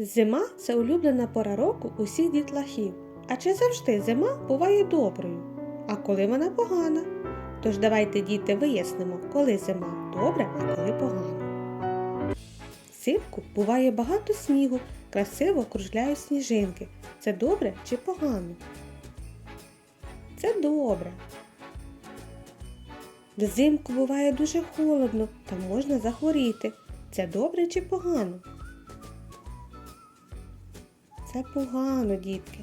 Зима це улюблена пора року усіх дітлахів. А чи завжди зима буває доброю, а коли вона погана? Тож давайте, діти, вияснимо, коли зима добра, а коли погана. Взимку буває багато снігу, красиво кружляють сніжинки. Це добре чи погано? Це добре. Взимку буває дуже холодно та можна захворіти. Це добре чи погано? Це погано, дітки.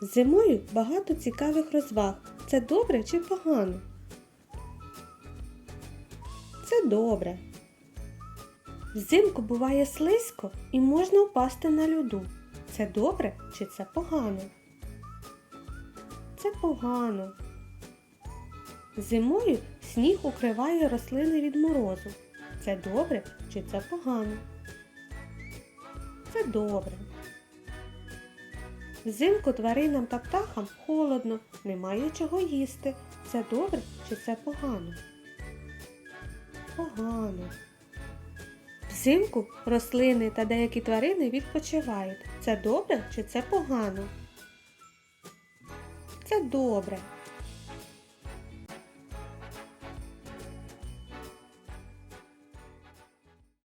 Зимою багато цікавих розваг. Це добре чи погано? Це добре. Взимку буває слизько і можна впасти на льоду. Це добре чи це погано? Це погано. Зимою сніг укриває рослини від морозу. Це добре чи це погано? Це добре. Взимку тваринам та птахам холодно, немає чого їсти. Це добре чи це погано? Погано. Взимку рослини та деякі тварини відпочивають. Це добре чи це погано? Це добре.